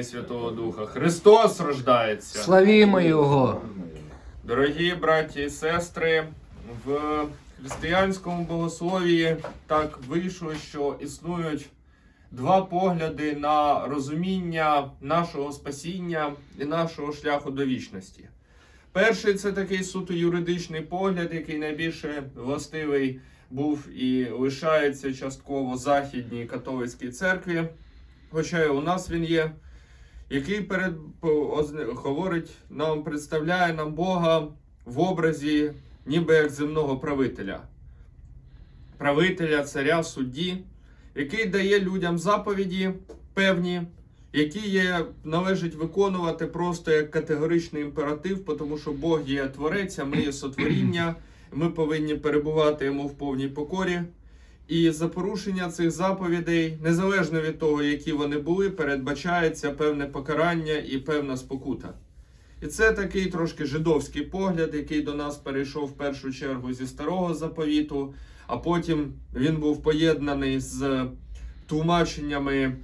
Святого Духа. Христос рождається. Славімо Його! Дорогі браті і сестри, в християнському богословії так вийшло, що існують два погляди на розуміння нашого спасіння і нашого шляху до вічності. Перший це такий суто юридичний погляд, який найбільше властивий був і лишається частково західній католицькій церкві, хоча і у нас він є який перед говорить нам, представляє нам Бога в образі ніби як земного правителя, правителя, царя, судді, який дає людям заповіді певні, які є, належить виконувати просто як категоричний імператив, тому що Бог є творець, а ми є сотворіння, ми повинні перебувати йому в повній покорі. І за порушення цих заповідей, незалежно від того, які вони були, передбачається певне покарання і певна спокута. І це такий трошки жидовський погляд, який до нас перейшов в першу чергу зі старого заповіту, а потім він був поєднаний з тлумаченнями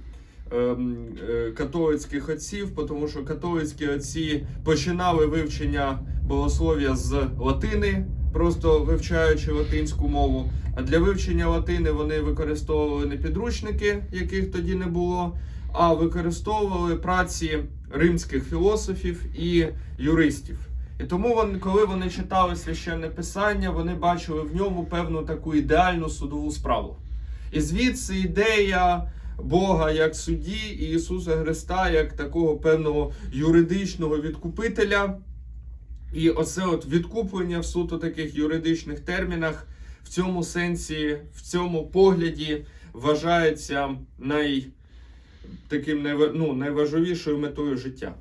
ем, е, католицьких отців, тому що католицькі отці починали вивчення богослов'я з латини, просто вивчаючи латинську мову. А для вивчення латини вони використовували не підручники, яких тоді не було, а використовували праці римських філософів і юристів. І тому вони, коли вони читали священне писання, вони бачили в ньому певну таку ідеальну судову справу. І звідси ідея Бога як судді і Ісуса Христа як такого певного юридичного відкупителя. І оце от відкуплення в суто таких юридичних термінах в цьому сенсі, в цьому погляді вважається най, таким ну, найважливішою метою життя.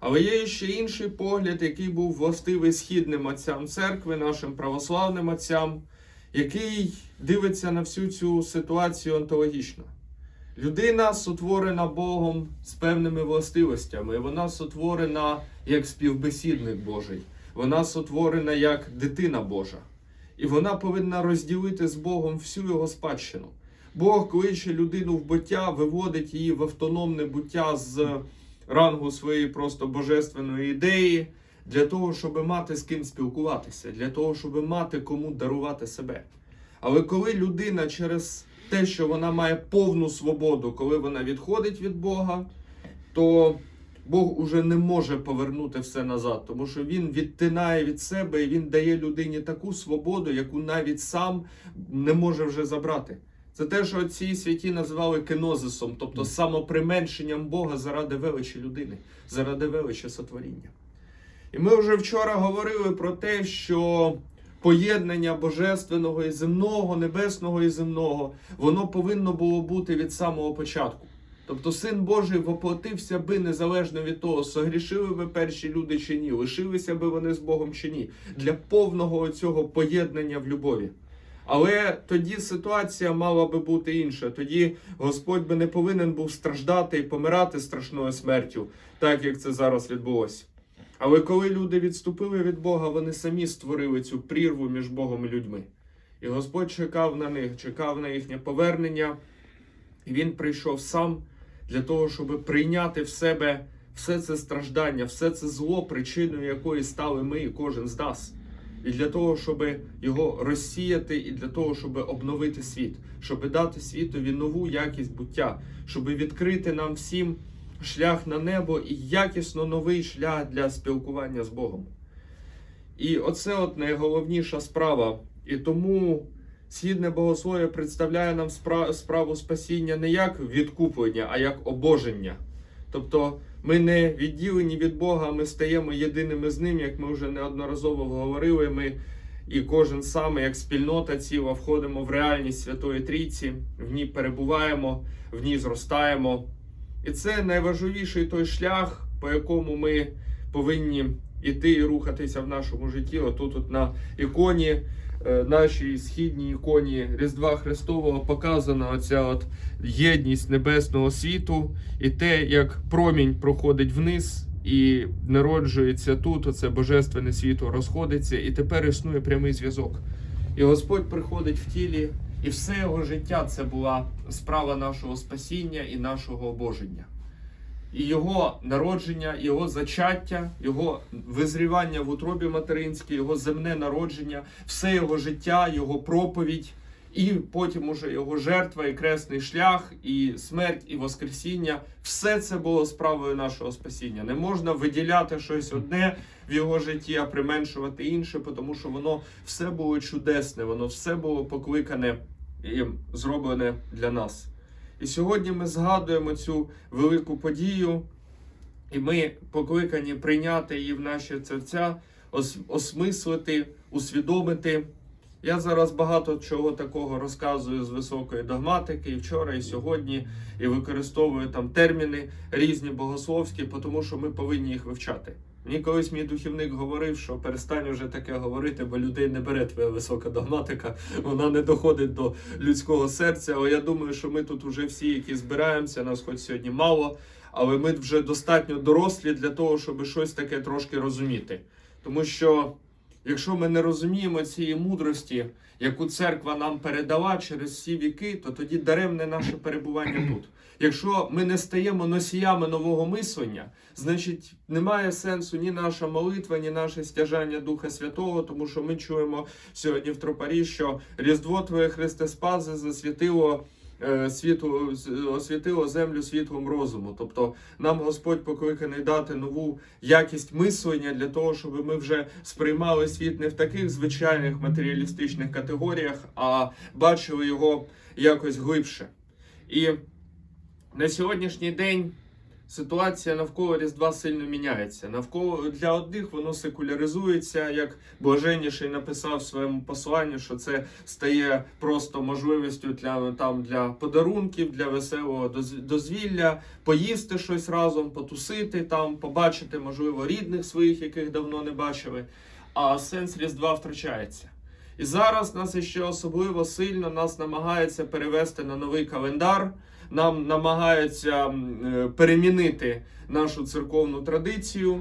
Але є ще інший погляд, який був властивий східним отцям церкви, нашим православним отцям, який дивиться на всю цю ситуацію онтологічно. Людина сотворена Богом з певними властивостями, вона сотворена як співбесідник Божий, вона сотворена як дитина Божа. І вона повинна розділити з Богом всю його спадщину. Бог кличе людину в буття, виводить її в автономне буття з рангу своєї просто божественної ідеї, для того, щоб мати з ким спілкуватися, для того, щоб мати кому дарувати себе. Але коли людина через те, що вона має повну свободу, коли вона відходить від Бога, то Бог уже не може повернути все назад, тому що він відтинає від себе і він дає людині таку свободу, яку навіть сам не може вже забрати. Це те, що ці святі називали кенозисом, тобто самоприменшенням Бога заради величі людини, заради величі сотворіння. І ми вже вчора говорили про те, що поєднання божественного і земного, небесного і земного, воно повинно було бути від самого початку. Тобто Син Божий воплотився би незалежно від того, согрішили би перші люди чи ні, лишилися би вони з Богом чи ні, для повного цього поєднання в любові. Але тоді ситуація мала би бути інша. Тоді Господь би не повинен був страждати і помирати страшною смертю, так як це зараз відбулося. Але коли люди відступили від Бога, вони самі створили цю прірву між Богом і людьми. І Господь чекав на них, чекав на їхнє повернення. І він прийшов сам для того, щоб прийняти в себе все це страждання, все це зло, причиною якої стали ми і кожен з нас. І для того, щоб його розсіяти, і для того, щоб обновити світ, щоб дати світові нову якість буття, щоб відкрити нам всім шлях на небо і якісно новий шлях для спілкування з Богом. І оце от найголовніша справа. І тому східне богослов'я представляє нам справу спасіння не як відкуплення, а як обоження. Тобто ми не відділені від Бога, ми стаємо єдиними з ним, як ми вже неодноразово говорили. Ми і кожен саме, як спільнота ціла, входимо в реальність Святої Трійці, в ній перебуваємо, в ній зростаємо. І це найважливіший той шлях, по якому ми повинні іти і рухатися в нашому житті. Отут от на іконі, е, нашій східній іконі Різдва Христового показана оця от єдність небесного світу і те, як промінь проходить вниз і народжується тут, оце божественне світло розходиться, і тепер існує прямий зв'язок. І Господь приходить в тілі, і все його життя це була справа нашого спасіння і нашого обоження. і його народження, його зачаття, його визрівання в утробі материнській, його земне народження, все його життя, його проповідь, і потім уже його жертва, і кресний шлях, і смерть, і воскресіння. Все це було справою нашого спасіння. Не можна виділяти щось одне в його житті, а применшувати інше, тому що воно все було чудесне, воно все було покликане і зроблене для нас. І сьогодні ми згадуємо цю велику подію, і ми покликані прийняти її в наші серця, ос- осмислити, усвідомити. Я зараз багато чого такого розказую з високої догматики, і вчора, і сьогодні, і використовую там терміни різні богословські, тому що ми повинні їх вивчати. Мені колись мій духівник говорив, що перестань вже таке говорити, бо людей не бере твоя висока догматика, вона не доходить до людського серця. Але я думаю, що ми тут вже всі, які збираємося, нас хоч сьогодні мало, але ми вже достатньо дорослі для того, щоб щось таке трошки розуміти. Тому що якщо ми не розуміємо цієї мудрості, яку церква нам передала через всі віки, то тоді даремне наше перебування тут. Якщо ми не стаємо носіями нового мислення, значить немає сенсу ні наша молитва, ні наше стяжання Духа Святого, тому що ми чуємо сьогодні в тропарі, що Різдво Твоє Христе Спази засвітило. Е, Світу освітило землю світлом розуму, тобто нам Господь покликаний дати нову якість мислення для того, щоб ми вже сприймали світ не в таких звичайних матеріалістичних категоріях, а бачили його якось глибше. І на сьогоднішній день ситуація навколо Різдва сильно міняється. Навколо для одних воно секуляризується, як Блаженніший написав в своєму посланні, що це стає просто можливістю для там для подарунків, для веселого доз- дозвілля, поїсти щось разом, потусити там, побачити, можливо, рідних своїх, яких давно не бачили. А сенс Різдва втрачається. І зараз нас ще особливо сильно нас намагається перевести на новий календар. Нам намагаються е, перемінити нашу церковну традицію.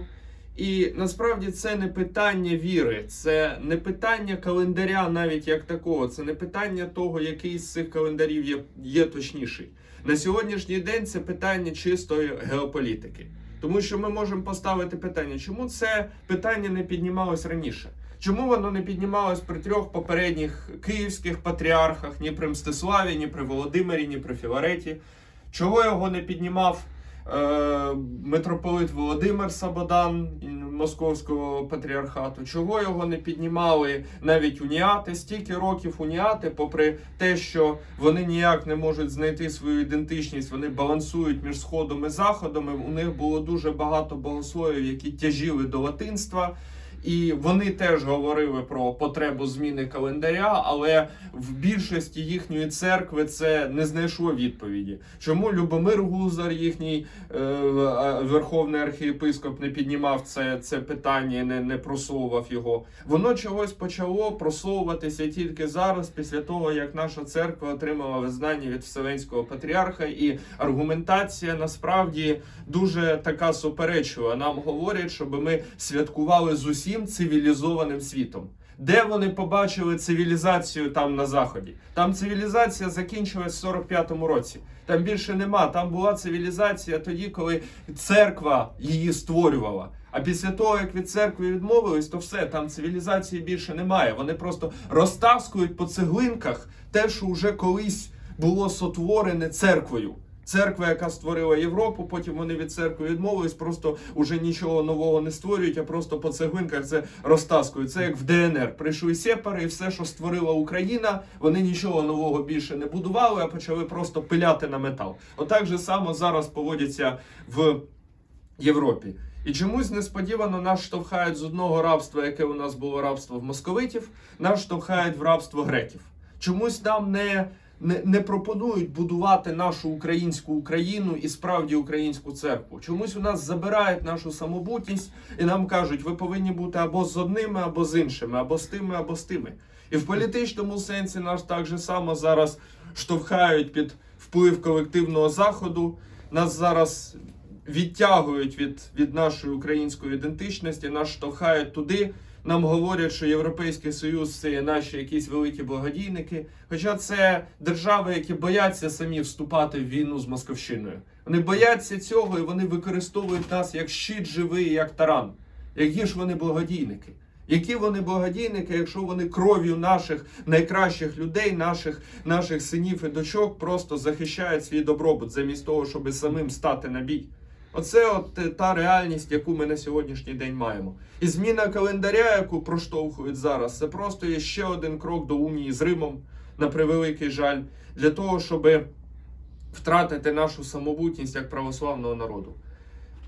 І насправді це не питання віри, це не питання календаря, навіть як такого. Це не питання того, який з цих календарів є, є точніший. На сьогоднішній день це питання чистої геополітики. Тому що ми можемо поставити питання, чому це питання не піднімалось раніше? Чому воно не піднімалось при трьох попередніх київських патріархах, ні при Мстиславі, ні при Володимирі, ні при Філареті? Чого його не піднімав е, митрополит Володимир Сабодан Московського патріархату? Чого його не піднімали навіть уніати? Стільки років уніати, попри те, що вони ніяк не можуть знайти свою ідентичність, вони балансують між сходом і заходом. У них було дуже багато богословів, які тяжіли до латинства. І вони теж говорили про потребу зміни календаря, але в більшості їхньої церкви це не знайшло відповіді. Чому Любомир Гузар, їхній е, верховний архієпископ, не піднімав це, це питання, і не, не просовував його? Воно чогось почало просовуватися тільки зараз, після того як наша церква отримала визнання від Вселенського патріарха, і аргументація насправді дуже така суперечлива. Нам говорять, щоб ми святкували з усім цивілізованим світом. Де вони побачили цивілізацію там на заході? Там цивілізація закінчилась в 45-му році. Там більше нема. Там була цивілізація тоді, коли церква її створювала. А після того, як від церкви відмовились, то все, там цивілізації більше немає. Вони просто розтаскують по цеглинках те, що вже колись було сотворене церквою. Церква, яка створила Європу, потім вони від церкви відмовились, просто уже нічого нового не створюють, а просто по цеглинках це розтаскують. Це як в ДНР. Прийшли сепари, і все, що створила Україна, вони нічого нового більше не будували, а почали просто пиляти на метал. Отак же само зараз поводяться в Європі. І чомусь несподівано нас штовхають з одного рабства, яке у нас було рабство в московитів, нас штовхають в рабство греків. Чомусь нам не, не, не пропонують будувати нашу українську Україну і справді українську церкву. Чомусь у нас забирають нашу самобутність і нам кажуть, ви повинні бути або з одними, або з іншими, або з тими, або з тими. І в політичному сенсі нас так же само зараз штовхають під вплив колективного заходу. Нас зараз відтягують від, від нашої української ідентичності, нас штовхають туди. Нам говорять, що Європейський Союз це є наші якісь великі благодійники. Хоча це держави, які бояться самі вступати в війну з Московщиною. Вони бояться цього і вони використовують нас як щит живий, як таран. Які ж вони благодійники? Які вони благодійники, якщо вони кров'ю наших найкращих людей, наших, наших синів і дочок просто захищають свій добробут, замість того, щоб самим стати на бій? Оце от е, та реальність, яку ми на сьогоднішній день маємо. І зміна календаря, яку проштовхують зараз, це просто є ще один крок до унії з Римом, на превеликий жаль, для того, щоб втратити нашу самобутність як православного народу.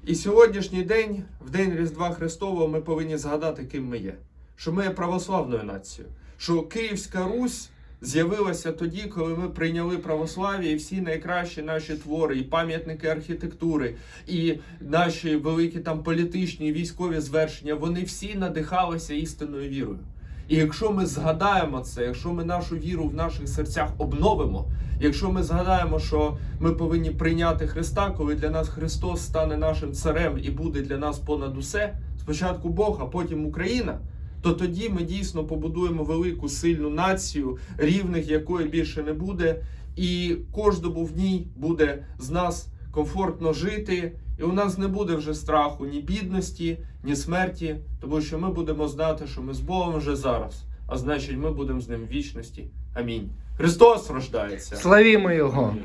І сьогоднішній день, в день Різдва Христового, ми повинні згадати, ким ми є. Що ми є православною нацією, що Київська Русь з'явилася тоді, коли ми прийняли православ'я і всі найкращі наші твори, і пам'ятники архітектури, і наші великі там політичні військові звершення, вони всі надихалися істинною вірою. І якщо ми згадаємо це, якщо ми нашу віру в наших серцях обновимо, якщо ми згадаємо, що ми повинні прийняти Христа, коли для нас Христос стане нашим царем і буде для нас понад усе, спочатку Бог, а потім Україна, то тоді ми дійсно побудуємо велику сильну націю, рівних якої більше не буде, і кожному в ній буде з нас комфортно жити. І у нас не буде вже страху ні бідності, ні смерті, тому що ми будемо знати, що ми з Богом вже зараз, а значить, ми будемо з ним в вічності. Амінь. Христос рождається. Славімо Його!